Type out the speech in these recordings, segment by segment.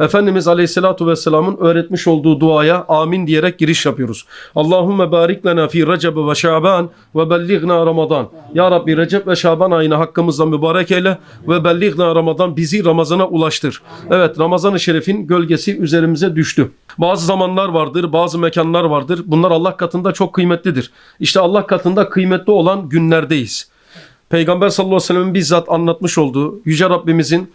Efendimiz Aleyhisselatu Vesselam'ın öğretmiş olduğu duaya amin diyerek giriş yapıyoruz. Allahümme barik lena fi Recep ve Şaban ve bellighna Ramazan. Ya Rabbi Recep ve Şaban ayını hakkımızda mübarek eyle ve bellighna Ramazan bizi Ramazan'a ulaştır. Evet Ramazan-ı Şerif'in gölgesi üzerimize düştü. Bazı zamanlar vardır, bazı mekanlar vardır. Bunlar Allah katında çok kıymetlidir. İşte Allah katında kıymetli olan günlerdeyiz. Peygamber sallallahu aleyhi ve sellem'in bizzat anlatmış olduğu Yüce Rabbimizin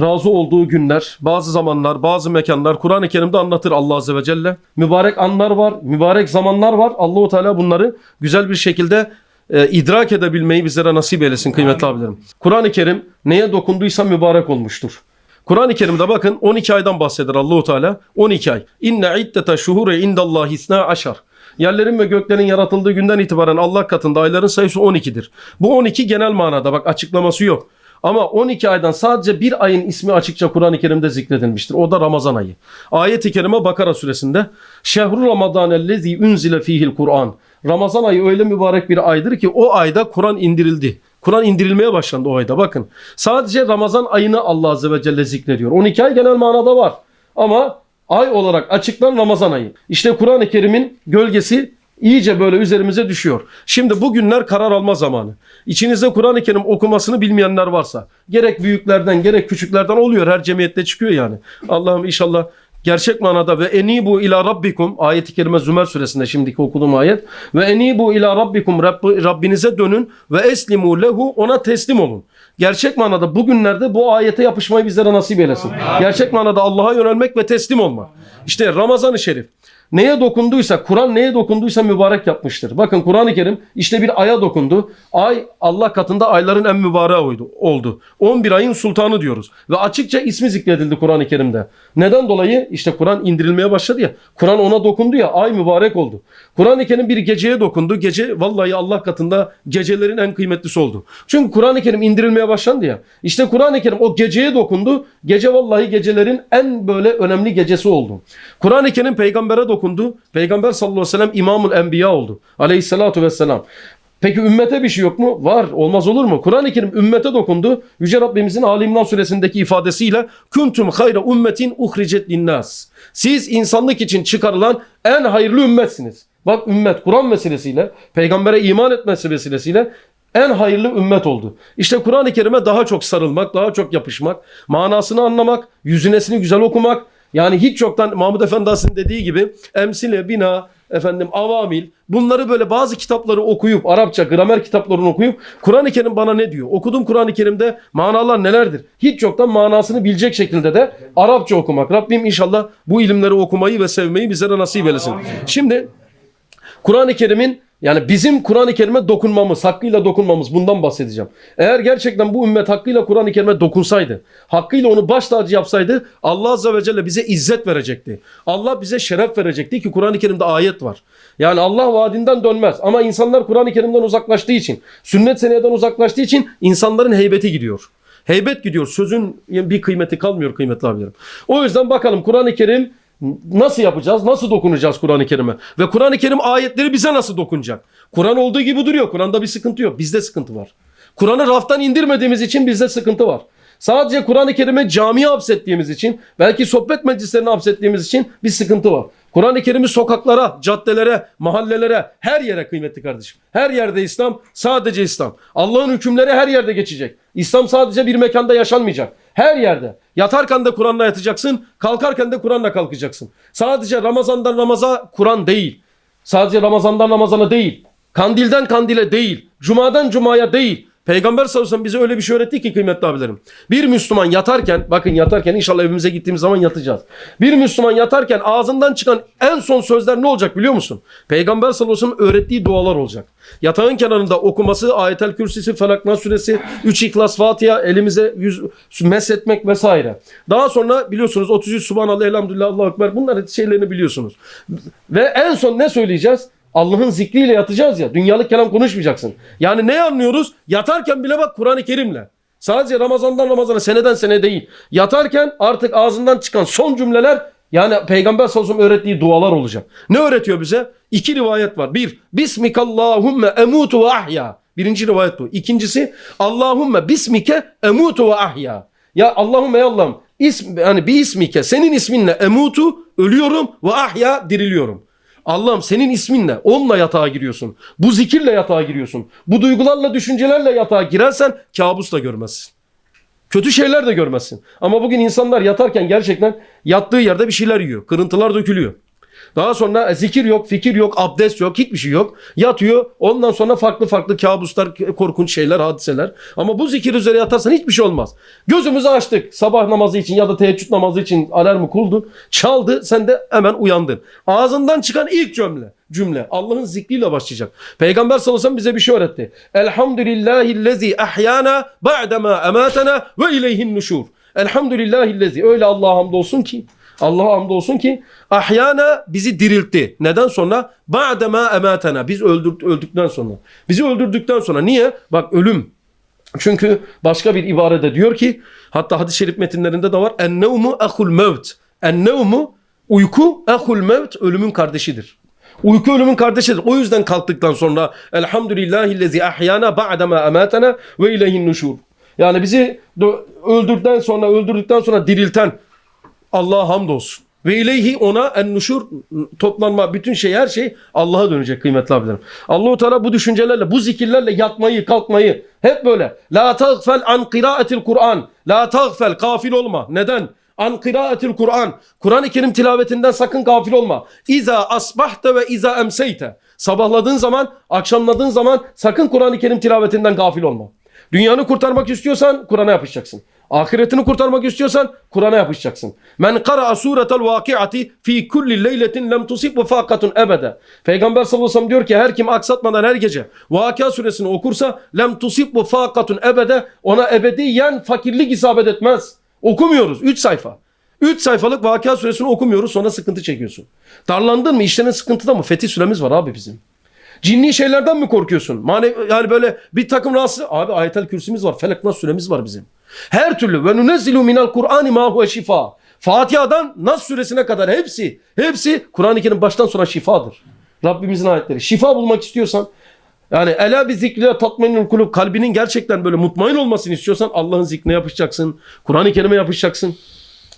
razı olduğu günler, bazı zamanlar, bazı mekanlar Kur'an-ı Kerim'de anlatır Allah azze ve celle. Mübarek anlar var, mübarek zamanlar var. Allahu Teala bunları güzel bir şekilde e, idrak edebilmeyi bizlere nasip eylesin kıymetli abilerim. Kur'an-ı Kerim neye dokunduysa mübarek olmuştur. Kur'an-ı Kerim'de bakın 12 aydan bahseder Allahu Teala. 12 ay. İnne iddete şuhure indallahi isna aşar. Yerlerin ve göklerin yaratıldığı günden itibaren Allah katında ayların sayısı 12'dir. Bu 12 genel manada bak açıklaması yok. Ama 12 aydan sadece bir ayın ismi açıkça Kur'an-ı Kerim'de zikredilmiştir. O da Ramazan ayı. Ayet-i Kerime Bakara suresinde Şehru Ramazan ellezî unzile fihil Kur'an. Ramazan ayı öyle mübarek bir aydır ki o ayda Kur'an indirildi. Kur'an indirilmeye başlandı o ayda bakın. Sadece Ramazan ayını Allah Azze ve Celle zikrediyor. 12 ay genel manada var. Ama ay olarak açıklan Ramazan ayı. İşte Kur'an-ı Kerim'in gölgesi iyice böyle üzerimize düşüyor. Şimdi bugünler karar alma zamanı. İçinizde Kur'an-ı Kerim okumasını bilmeyenler varsa gerek büyüklerden gerek küçüklerden oluyor. Her cemiyette çıkıyor yani. Allah'ım inşallah gerçek manada ve enibu ila rabbikum ayeti kerime Zümer suresinde şimdiki okuduğum ayet ve enibu ila rabbikum Rabbi, Rabbinize dönün ve eslimu lehu ona teslim olun. Gerçek manada bugünlerde bu ayete yapışmayı bizlere nasip eylesin. Gerçek manada Allah'a yönelmek ve teslim olmak. İşte Ramazan-ı Şerif. Neye dokunduysa, Kur'an neye dokunduysa mübarek yapmıştır. Bakın Kur'an-ı Kerim işte bir aya dokundu. Ay Allah katında ayların en mübareği oldu. 11 ayın sultanı diyoruz. Ve açıkça ismi zikredildi Kur'an-ı Kerim'de. Neden dolayı? İşte Kur'an indirilmeye başladı ya. Kur'an ona dokundu ya. Ay mübarek oldu. Kur'an-ı Kerim bir geceye dokundu. Gece vallahi Allah katında gecelerin en kıymetlisi oldu. Çünkü Kur'an-ı Kerim indirilmeye başlandı ya. İşte Kur'an-ı Kerim o geceye dokundu. Gece vallahi gecelerin en böyle önemli gecesi oldu. Kur'an-ı Kerim peygambere dokundu. Peygamber sallallahu aleyhi ve sellem imamul enbiya oldu. Aleyhissalatu vesselam. Peki ümmete bir şey yok mu? Var. Olmaz olur mu? Kur'an-ı Kerim ümmete dokundu. Yüce Rabbimizin Ali İmran suresindeki ifadesiyle kuntum hayra ummetin uhricet linnas. Siz insanlık için çıkarılan en hayırlı ümmetsiniz. Bak ümmet Kur'an meselesiyle, peygambere iman etmesi vesilesiyle en hayırlı ümmet oldu. İşte Kur'an-ı Kerim'e daha çok sarılmak, daha çok yapışmak, manasını anlamak, yüzünesini güzel okumak. Yani hiç yoktan Mahmud Efendi Hazretleri'nin dediği gibi emsile, bina, efendim avamil bunları böyle bazı kitapları okuyup Arapça gramer kitaplarını okuyup Kur'an-ı Kerim bana ne diyor? Okuduğum Kur'an-ı Kerim'de manalar nelerdir? Hiç yoktan manasını bilecek şekilde de Arapça okumak. Rabbim inşallah bu ilimleri okumayı ve sevmeyi bizlere nasip eylesin. Şimdi Kur'an-ı Kerim'in yani bizim Kur'an-ı Kerim'e dokunmamız, hakkıyla dokunmamız bundan bahsedeceğim. Eğer gerçekten bu ümmet hakkıyla Kur'an-ı Kerim'e dokunsaydı, hakkıyla onu baş tacı yapsaydı Allah Azze ve Celle bize izzet verecekti. Allah bize şeref verecekti ki Kur'an-ı Kerim'de ayet var. Yani Allah vaadinden dönmez ama insanlar Kur'an-ı Kerim'den uzaklaştığı için, sünnet seneden uzaklaştığı için insanların heybeti gidiyor. Heybet gidiyor. Sözün bir kıymeti kalmıyor kıymetli abilerim. O yüzden bakalım Kur'an-ı Kerim nasıl yapacağız? Nasıl dokunacağız Kur'an-ı Kerim'e? Ve Kur'an-ı Kerim ayetleri bize nasıl dokunacak? Kur'an olduğu gibi duruyor. Kur'an'da bir sıkıntı yok. Bizde sıkıntı var. Kur'an'ı raftan indirmediğimiz için bizde sıkıntı var. Sadece Kur'an-ı Kerim'e camiye hapsettiğimiz için, belki sohbet meclislerine hapsettiğimiz için bir sıkıntı var. Kur'an-ı Kerim'i sokaklara, caddelere, mahallelere, her yere kıymetli kardeşim. Her yerde İslam, sadece İslam. Allah'ın hükümleri her yerde geçecek. İslam sadece bir mekanda yaşanmayacak. Her yerde. Yatarken de Kur'an'la yatacaksın, kalkarken de Kur'an'la kalkacaksın. Sadece Ramazan'dan Ramaz'a Kur'an değil. Sadece Ramazan'dan Ramazan'a değil. Kandilden kandile değil. Cumadan cumaya değil. Peygamber sallallahu aleyhi ve sellem bize öyle bir şey öğretti ki kıymetli abilerim. Bir Müslüman yatarken, bakın yatarken inşallah evimize gittiğimiz zaman yatacağız. Bir Müslüman yatarken ağzından çıkan en son sözler ne olacak biliyor musun? Peygamber sallallahu aleyhi ve sellem öğrettiği dualar olacak. Yatağın kenarında okuması, ayetel kürsüsü, felak nas suresi, 3 ihlas, fatiha, elimize yüz mesletmek vesaire. Daha sonra biliyorsunuz 33 subhanallah, elhamdülillah, Allahu ekber bunların şeylerini biliyorsunuz. Ve en son ne söyleyeceğiz? Allah'ın zikriyle yatacağız ya. Dünyalık kelam konuşmayacaksın. Yani ne anlıyoruz? Yatarken bile bak Kur'an-ı Kerim'le. Sadece Ramazan'dan Ramazan'a seneden sene değil. Yatarken artık ağzından çıkan son cümleler yani Peygamber sallallahu aleyhi ve sellem öğrettiği dualar olacak. Ne öğretiyor bize? İki rivayet var. Bir, Bismikallahümme emutu ve ahya. Birinci rivayet bu. İkincisi, Allahümme bismike emutu ve ahya. Ya Allahümme ya Allah'ım ism, yani bir ismike senin isminle emutu ölüyorum ve ahya diriliyorum. Allah'ım senin isminle onunla yatağa giriyorsun. Bu zikirle yatağa giriyorsun. Bu duygularla düşüncelerle yatağa girersen kabus da görmezsin. Kötü şeyler de görmezsin. Ama bugün insanlar yatarken gerçekten yattığı yerde bir şeyler yiyor. Kırıntılar dökülüyor. Daha sonra zikir yok, fikir yok, abdest yok, hiçbir şey yok. Yatıyor. Ondan sonra farklı farklı kabuslar, korkunç şeyler, hadiseler. Ama bu zikir üzere yatarsan hiçbir şey olmaz. Gözümüzü açtık. Sabah namazı için ya da teheccüd namazı için alarmı kurdu. Çaldı. Sen de hemen uyandın. Ağzından çıkan ilk cümle. Cümle. Allah'ın zikriyle başlayacak. Peygamber sallallahu aleyhi ve sellem bize bir şey öğretti. Elhamdülillahillezi ahyana ba'dema ematena ve ileyhin nuşur. Elhamdülillahillezi. Öyle Allah'a hamdolsun ki Allah'a hamdolsun ki ahyana bizi diriltti. Neden sonra? Ba'dema ematena. Biz öldür, öldükten sonra. Bizi öldürdükten sonra. Niye? Bak ölüm. Çünkü başka bir ibarede diyor ki hatta hadis-i şerif metinlerinde de var. Ennevmu ehul mevt. Ennevmu uyku ehul mevt ölümün kardeşidir. Uyku ölümün kardeşidir. O yüzden kalktıktan sonra Elhamdülillahillezi ahyana ba'dema ematena ve ileyhin nuşur. Yani bizi öldürdükten sonra öldürdükten sonra dirilten Allah'a hamdolsun. Ve ileyhi ona en nuşur toplanma bütün şey her şey Allah'a dönecek kıymetli abilerim. Allahu Teala bu düşüncelerle bu zikirlerle yatmayı kalkmayı hep böyle la tagfel an kıraatil Kur'an la tagfel gafil olma. Neden? An kıraatil Kur'an. Kur'an-ı Kerim tilavetinden sakın gafil olma. İza asbahte ve iza emseyte. Sabahladığın zaman, akşamladığın zaman sakın Kur'an-ı Kerim tilavetinden gafil olma. Dünyanı kurtarmak istiyorsan Kur'an'a yapışacaksın. Ahiretini kurtarmak istiyorsan Kur'an'a yapışacaksın. Men qara'a suretel vakiati fi kulli leyletin lem tusib ve fakatun ebede. Peygamber sallallahu aleyhi ve sellem diyor ki her kim aksatmadan her gece Vakia suresini okursa lem tusib ve fakatun ebede ona ebediyen fakirlik isabet etmez. Okumuyoruz 3 sayfa. 3 sayfalık Vakia suresini okumuyoruz sonra sıkıntı çekiyorsun. Darlandın mı işlerin sıkıntıda mı? Fetih süremiz var abi bizim. Cinni şeylerden mi korkuyorsun? Manevi, yani böyle bir takım rahatsız... Abi ayetel kürsümüz var. Felak nas suremiz var bizim. Her türlü ve nunezzilu minel Kur'ani ma huve şifa. Fatiha'dan Nas suresine kadar hepsi hepsi Kur'an-ı Kerim baştan sona şifadır. Rabbimizin ayetleri. Şifa bulmak istiyorsan yani ela bir zikriyle tatminül kulub kalbinin gerçekten böyle mutmain olmasını istiyorsan Allah'ın zikrine yapışacaksın. Kur'an-ı Kerim'e yapışacaksın.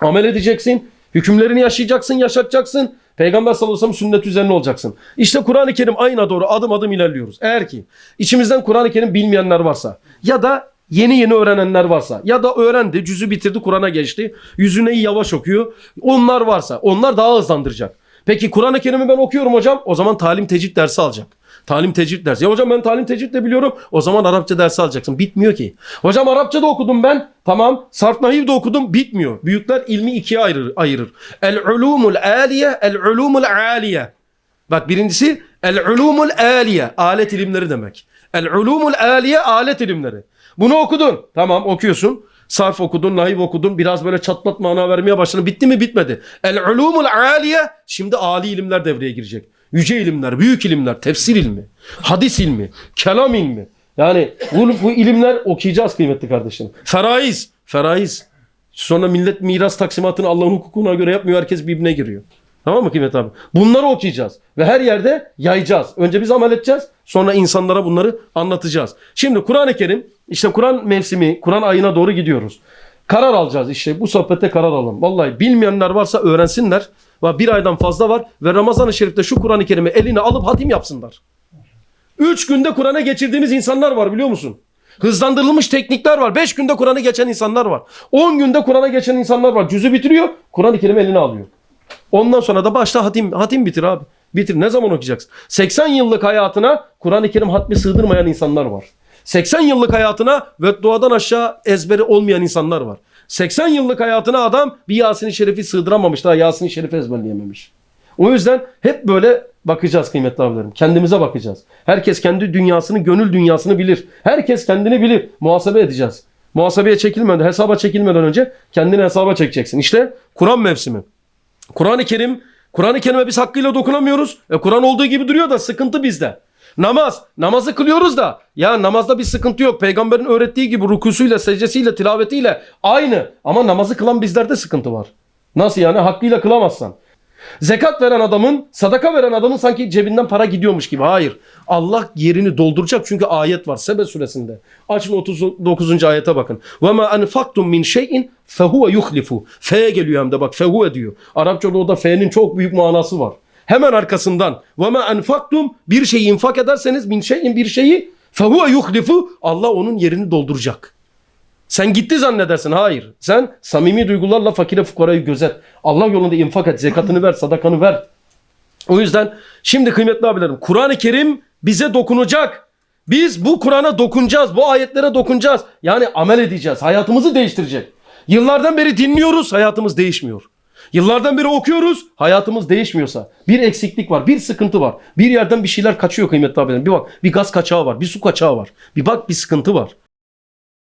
Amel edeceksin. Hükümlerini yaşayacaksın, yaşatacaksın. Peygamber sallallahu aleyhi ve sellem sünnet üzerine olacaksın. İşte Kur'an-ı Kerim ayına doğru adım adım ilerliyoruz. Eğer ki içimizden Kur'an-ı Kerim bilmeyenler varsa ya da yeni yeni öğrenenler varsa ya da öğrendi, cüzü bitirdi, Kur'an'a geçti, yüzüne iyi yavaş okuyor. Onlar varsa onlar daha hızlandıracak. Peki Kur'an-ı Kerim'i ben okuyorum hocam. O zaman talim tecvid dersi alacak. Talim tecvid dersi. Ya hocam ben talim tecvid de biliyorum. O zaman Arapça dersi alacaksın. Bitmiyor ki. Hocam Arapça da okudum ben. Tamam. Sarf nahiv de okudum. Bitmiyor. Büyükler ilmi ikiye ayırır. ayırır. El ulumul aliye, el ulumul aliye. Bak birincisi el ulumul aliye. Alet ilimleri demek. El ulumul aliye alet ilimleri. Bunu okudun. Tamam okuyorsun. Sarf okudun, nahiv okudun. Biraz böyle çatlat mana vermeye başladın. Bitti mi? Bitmedi. El ulumul aliye. Şimdi ali ilimler devreye girecek. Yüce ilimler, büyük ilimler, tefsir ilmi, hadis ilmi, kelam ilmi. Yani bu, bu ilimler okuyacağız kıymetli kardeşlerim. Feraiz, feraiz. Sonra millet miras taksimatını Allah'ın hukukuna göre yapmıyor. Herkes birbirine giriyor. Tamam mı kıymet abi? Bunları okuyacağız. Ve her yerde yayacağız. Önce biz amel edeceğiz. Sonra insanlara bunları anlatacağız. Şimdi Kur'an-ı Kerim, işte Kur'an mevsimi, Kur'an ayına doğru gidiyoruz. Karar alacağız işte. Bu sohbette karar alalım. Vallahi bilmeyenler varsa öğrensinler. Ve bir aydan fazla var. Ve Ramazan-ı Şerif'te şu Kur'an-ı Kerim'i eline alıp hatim yapsınlar. Üç günde Kur'an'a geçirdiğimiz insanlar var biliyor musun? Hızlandırılmış teknikler var. Beş günde Kur'an'ı geçen insanlar var. On günde Kur'an'a geçen insanlar var. Cüzü bitiriyor. Kur'an-ı Kerim'i eline alıyor. Ondan sonra da başta hatim, hatim bitir abi. Bitir. Ne zaman okuyacaksın? 80 yıllık hayatına Kur'an-ı Kerim hatmi sığdırmayan insanlar var. 80 yıllık hayatına ve duadan aşağı ezberi olmayan insanlar var. 80 yıllık hayatına adam bir Yasin-i Şerif'i sığdıramamış. Daha Yasin-i Şerif'i ezberleyememiş. O yüzden hep böyle bakacağız kıymetli abilerim. Kendimize bakacağız. Herkes kendi dünyasını, gönül dünyasını bilir. Herkes kendini bilir. Muhasebe edeceğiz. Muhasebeye çekilmeden, hesaba çekilmeden önce kendini hesaba çekeceksin. İşte Kur'an mevsimi. Kur'an-ı Kerim, Kur'an-ı Kerim'e biz hakkıyla dokunamıyoruz. E, Kur'an olduğu gibi duruyor da sıkıntı bizde. Namaz. Namazı kılıyoruz da ya namazda bir sıkıntı yok. Peygamberin öğrettiği gibi rukusuyla, secdesiyle, tilavetiyle aynı. Ama namazı kılan bizlerde sıkıntı var. Nasıl yani? Hakkıyla kılamazsan. Zekat veren adamın, sadaka veren adamın sanki cebinden para gidiyormuş gibi. Hayır. Allah yerini dolduracak çünkü ayet var Sebe suresinde. Açın 39. ayete bakın. Ve ma enfaktum min şeyin fehuve yuhlifu. Fe geliyor hem de bak fehuve diyor. Arapçada o da fe'nin çok büyük manası var. Hemen arkasından ve ma enfaktum bir şeyi infak ederseniz min şeyin bir şeyi fehuve yuhlifu. Allah onun yerini dolduracak. Sen gitti zannedersin. Hayır. Sen samimi duygularla fakire fukarayı gözet. Allah yolunda infak et. Zekatını ver, sadakanı ver. O yüzden şimdi kıymetli abilerim Kur'an-ı Kerim bize dokunacak. Biz bu Kur'an'a dokunacağız. Bu ayetlere dokunacağız. Yani amel edeceğiz. Hayatımızı değiştirecek. Yıllardan beri dinliyoruz. Hayatımız değişmiyor. Yıllardan beri okuyoruz. Hayatımız değişmiyorsa bir eksiklik var. Bir sıkıntı var. Bir yerden bir şeyler kaçıyor kıymetli abilerim. Bir bak bir gaz kaçağı var. Bir su kaçağı var. Bir bak bir sıkıntı var.